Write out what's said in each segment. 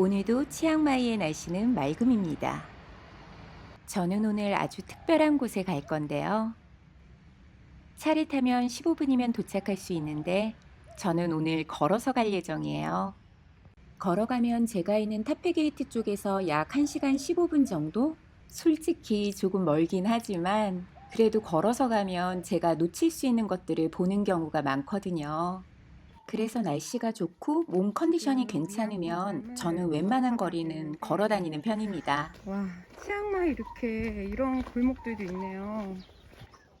오늘도 치앙마이의 날씨는 맑음입니다. 저는 오늘 아주 특별한 곳에 갈 건데요. 차를 타면 15분이면 도착할 수 있는데 저는 오늘 걸어서 갈 예정이에요. 걸어가면 제가 있는 타페게이트 쪽에서 약 1시간 15분 정도? 솔직히 조금 멀긴 하지만 그래도 걸어서 가면 제가 놓칠 수 있는 것들을 보는 경우가 많거든요. 그래서 날씨가 좋고 몸 컨디션이 괜찮으면 저는 웬만한 거리는 걸어 다니는 편입니다. 와, 치앙마이 이렇게 이런 골목들도 있네요.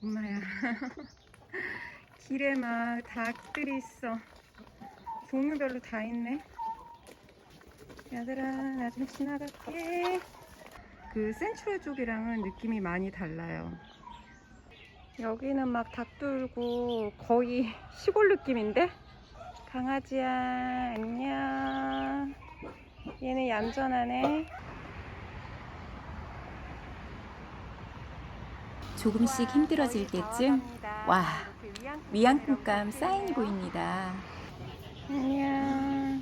엄마야. 길에 막 닭들이 있어. 종류별로 다 있네. 얘들아, 나 좀 지나갈게. 그 센트럴 쪽이랑은 느낌이 많이 달라요. 여기는 막 닭들고 거의 시골 느낌인데? 강아지야, 안녕. 얘는 얌전하네. 조금씩 힘들어질 때쯤 와 위안품감 사인이 보입니다. 안녕.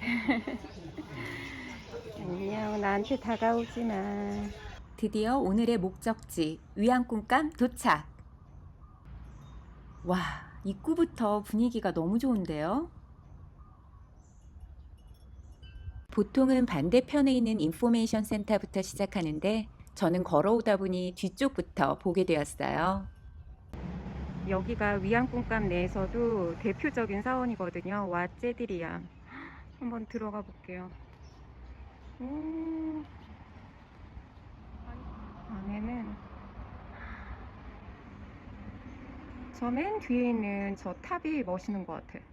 안녕. 나한테 다가오지 마. 드디어 오늘의 목적지 위안꿈감 도착. 와 입구부터 분위기가 너무 좋은데요. 보통은 반대편에 있는 인포메이션 센터부터 시작하는데 저는 걸어오다 보니 뒤쪽부터 보게 되었어요. 여기가 위안꿈값 내에서도 대표적인 사원이거든요. 왓제들이야. 한번 들어가 볼게요. 오. 안에는 저 맨 뒤에 있는 저 탑이 멋있는 것 같아.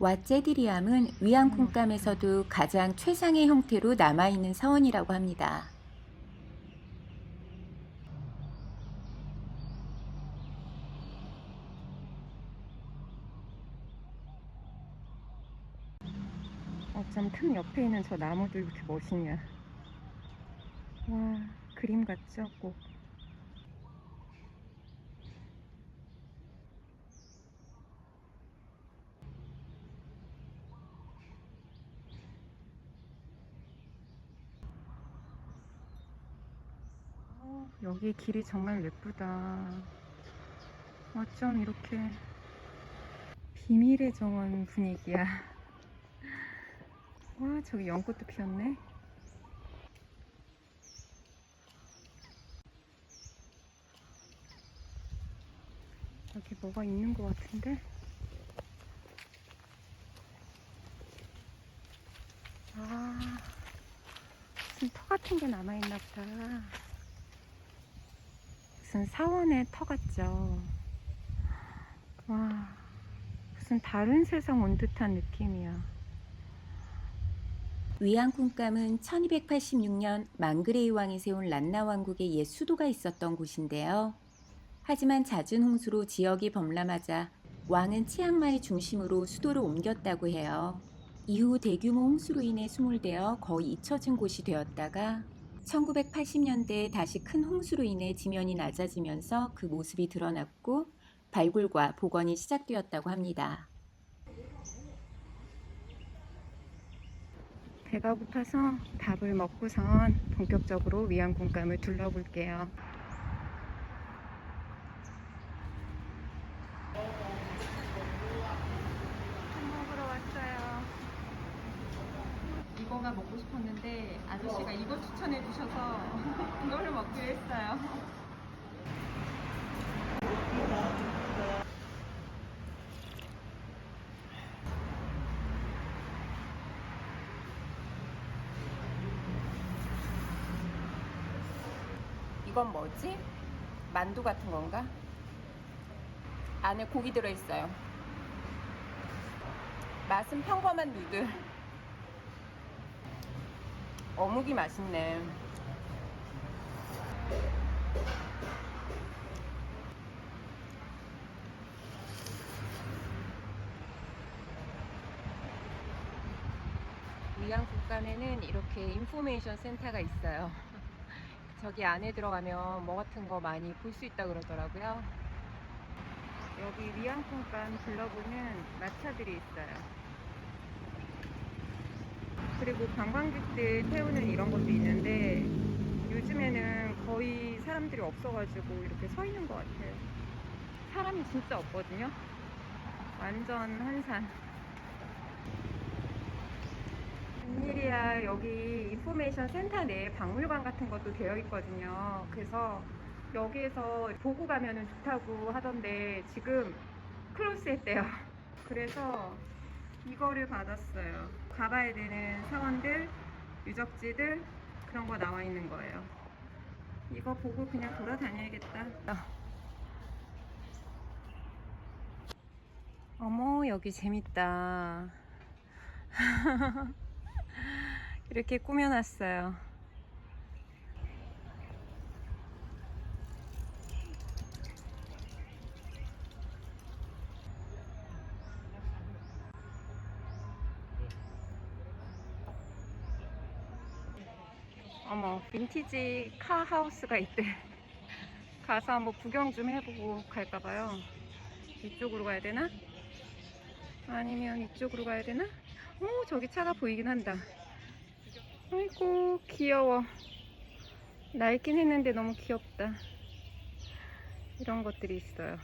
왓제디리암은 위안꿈감에서도 가장 최상의 형태로 남아있는 사원이라고 합니다. 어쩜 틈 옆에 있는 저 나무도 이렇게 멋있냐. 와, 그림 같죠? 꼭. 어, 여기 길이 정말 예쁘다. 어쩜 이렇게 비밀의 정원 분위기야. 와 저기 연꽃도 피었네 여기 뭐가 있는 것 같은데 아 무슨 터 같은 게 남아있나 보다 무슨 사원의 터 같죠 와 무슨 다른 세상 온 듯한 느낌이야 위안꿈감은 1286년 망그레이 왕이 세운 란나 왕국의 옛 수도가 있었던 곳인데요. 하지만 잦은 홍수로 지역이 범람하자 왕은 치앙마이 중심으로 수도를 옮겼다고 해요. 이후 대규모 홍수로 인해 수몰되어 거의 잊혀진 곳이 되었다가 1980년대에 다시 큰 홍수로 인해 지면이 낮아지면서 그 모습이 드러났고 발굴과 복원이 시작되었다고 합니다. 배가 고파서 밥을 먹고선 본격적으로 위안군감을 둘러볼게요. 밥 먹으러 왔어요. 이거가 먹고 싶었는데 아저씨가 이거 추천해 주셔서 이거를 먹기로 했어요. 이건 뭐지? 만두 같은 건가? 안에 고기 들어있어요. 맛은 평범한 누들. 어묵이 맛있네. 위안 국감에는 이렇게 인포메이션 센터가 있어요. 저기 안에 들어가면 뭐 같은 거 많이 볼 수 있다 그러더라고요. 여기 위안군감 둘러보는 마차들이 있어요. 그리고 관광객들 태우는 이런 것도 있는데 요즘에는 거의 사람들이 없어가지고 이렇게 서 있는 것 같아요. 사람이 진짜 없거든요. 완전 한산. 웬일이야 여기 인포메이션 센터 내에 박물관 같은 것도 되어 있거든요. 그래서 여기에서 보고 가면은 좋다고 하던데 지금 클로스 했대요. 그래서 이거를 받았어요. 가봐야 되는 사원들, 유적지들 그런 거 나와 있는 거예요. 이거 보고 그냥 돌아다녀야겠다. 어머 여기 재밌다. 이렇게 꾸며놨어요. 어머 빈티지 카 하우스가 있대. 가서 한번 구경 좀 해보고 갈까봐요. 이쪽으로 가야 되나? 아니면 이쪽으로 가야 되나? 오 저기 차가 보이긴 한다. 아이고 귀여워. 낡긴 했는데 너무 귀엽다. 이런 것들이 있어요.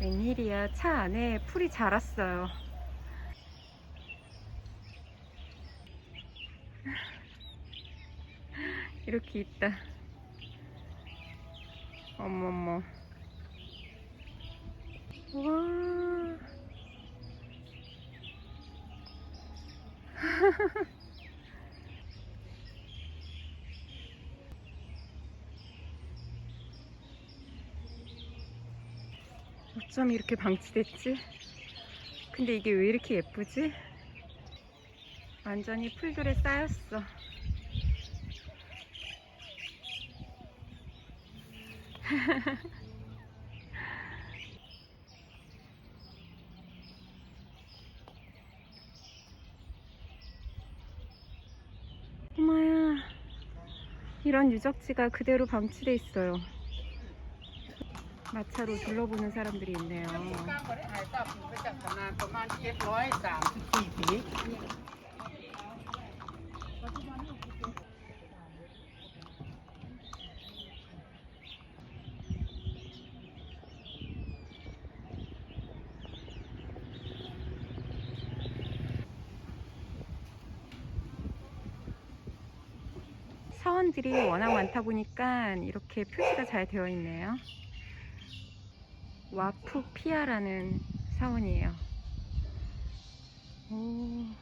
웬일이야 차 안에 풀이 자랐어요. 이렇게 있다. 어머머. 와. 어쩜 이렇게 방치됐지? 근데 이게 왜 이렇게 예쁘지? 완전히 풀들에 쌓였어. 엄마야, 이런 유적지가 그대로 방치돼 있어요. 마차로 둘러보는 사람들이 있네요. การบริหารจับถือไปจับนานประมาณ734ปี 사원들이 워낙 많다 보니까 이렇게 표시가 잘 되어 있네요. 와푸피아라는 사원이에요. 오,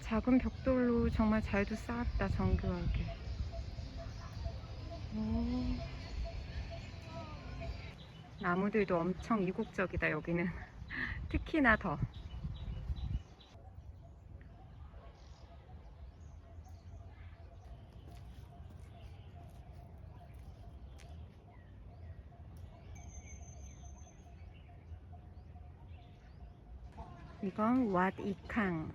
작은 벽돌로 정말 잘도 쌓았다, 정교하게. 오, 나무들도 엄청 이국적이다, 여기는. 특히나 더. 이건 왓 이캉.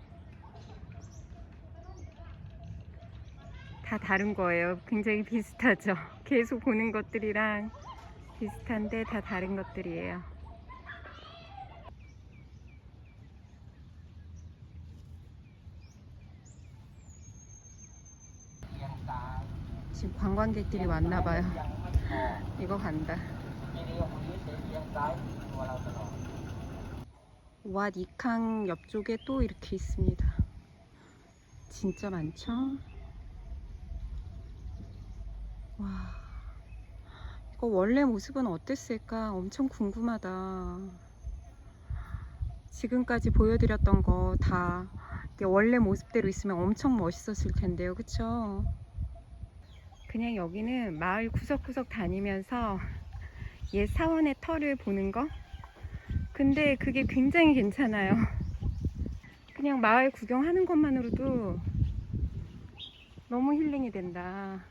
다 다른 거예요. 굉장히 비슷하죠. 계속 보는 것들이랑 비슷한데 다 다른 것들이에요. 지금 관광객들이 왔나 봐요. 이거 간다. 왓 이캉 옆쪽에 또 이렇게 있습니다. 진짜 많죠? 와, 이거 원래 모습은 어땠을까? 엄청 궁금하다. 지금까지 보여드렸던 거 다 원래 모습대로 있으면 엄청 멋있었을 텐데요. 그쵸? 그냥 여기는 마을 구석구석 다니면서 옛 사원의 터를 보는 거? 근데 그게 굉장히 괜찮아요. 그냥 마을 구경하는 것만으로도 너무 힐링이 된다.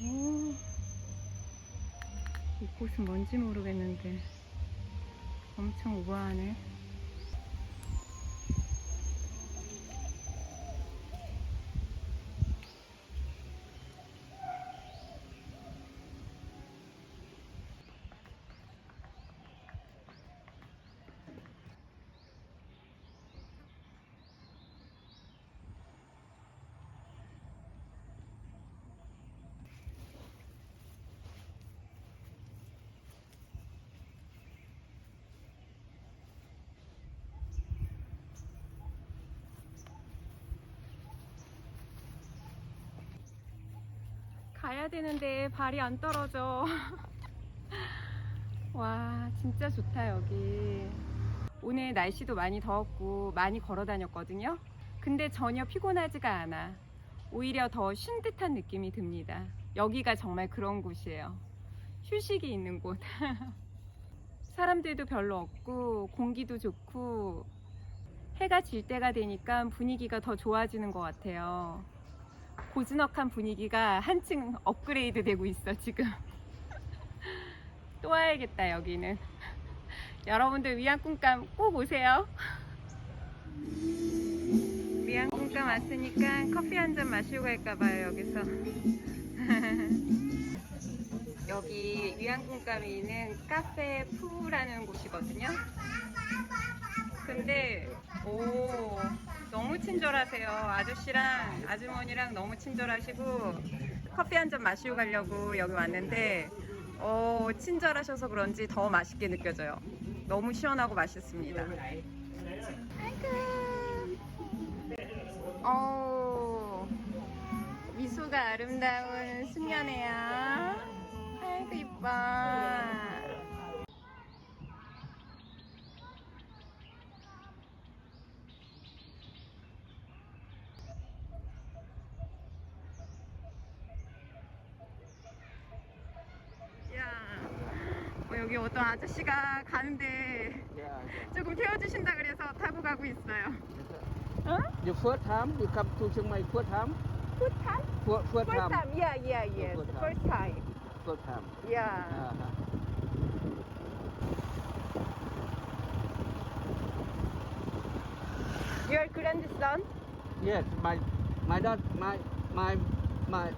오, 이곳은 뭔지 모르겠는데 엄청 우아하네. 가야 되는데 발이 안 떨어져. 와, 진짜 좋다, 여기. 오늘 날씨도 많이 더웠고 많이 걸어 다녔거든요. 근데 전혀 피곤하지가 않아. 오히려 더 쉰 듯한 느낌이 듭니다. 여기가 정말 그런 곳이에요. 휴식이 있는 곳. 사람들도 별로 없고 공기도 좋고 해가 질 때가 되니까 분위기가 더 좋아지는 것 같아요. 고즈넉한 분위기가 한층 업그레이드 되고 있어 지금. 또 와야겠다 여기는. 여러분들 위안꿈감 꼭 오세요. 위안꿈감 왔으니까 커피 한 잔 마시고 갈까봐요 여기서. 여기 위안꿈감에 있는 카페 푸라는 곳이거든요. 근데 오 너무 친절하세요. 아저씨랑 아주머니랑 너무 친절하시고 커피 한 잔 마시고 가려고 여기 왔는데 어 친절하셔서 그런지 더 맛있게 느껴져요. 너무 시원하고 맛있습니다. 아이고. 어 미소가 아름다운 숙녀네요. 아이고 이뻐. 야, 어, 여기 어떤 아저씨가 가는데 조금 태워주신다 그래서 타고 가고 있어요. 어? The first time you come to Chiang Mai first time First time? first, first First time time, yeah, yeah, yes. First time. First time, first time yeah. uh-huh. Your grandson? yes my my daughter my my my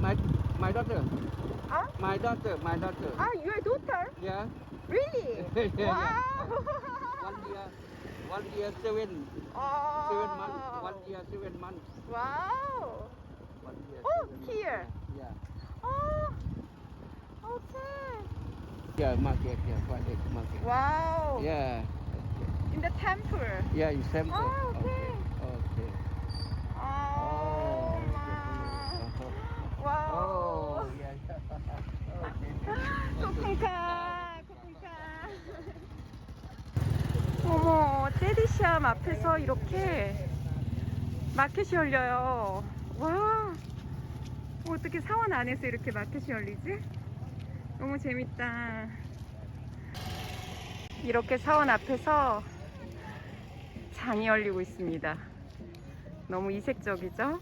my my daughter Huh? my daughter my daughter Ah, your daughter? yeah Really? Yeah, yeah. wow. one year one year seven oh. seven months one year seven months Wow. one year Oh, seven months. here. yeah Oh. Okay. yeah market yeah Friday market Wow. yeah In the temple. yeah you same Oh, okay. okay Oh, oh wow. oh okay 코쿤카, 코쿤카. 어머, 제디시암 앞에서 이렇게 마켓이 열려요. 와, 어떻게 사원 안에서 이렇게 마켓이 열리지? 너무 재밌다. 이렇게 사원 앞에서 장이 열리고 있습니다. 너무 이색적이죠?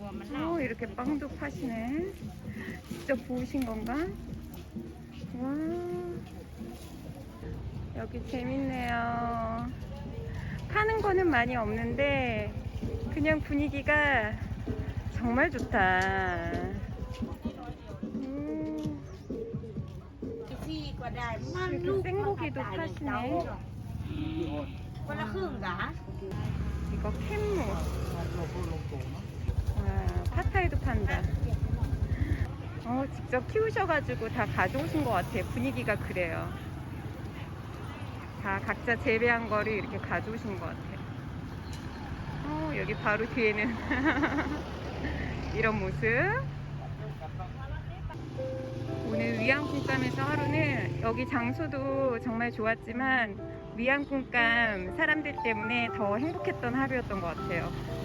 오, 이렇게 빵도 파시네. 진짜 부으신 건가? 와. 여기 재밌네요. 파는 거는 많이 없는데, 그냥 분위기가 정말 좋다. 음. 생고기도 파시네. 음. 이거 캔무. 음. 와, 팟타이도 판다. 어, 직접 키우셔가지고 다 가져오신 것 같아요. 분위기가 그래요. 다 각자 재배한 거를 이렇게 가져오신 것 같아요. 어, 여기 바로 뒤에는 이런 모습. 오늘 위안꿈감에서 하루는 여기 장소도 정말 좋았지만 위안꿈감 사람들 때문에 더 행복했던 하루였던 것 같아요.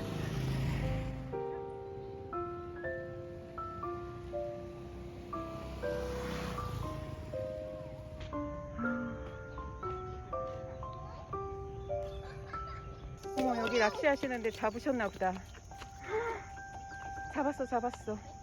하시는데 잡으셨나 보다. 잡았어 잡았어.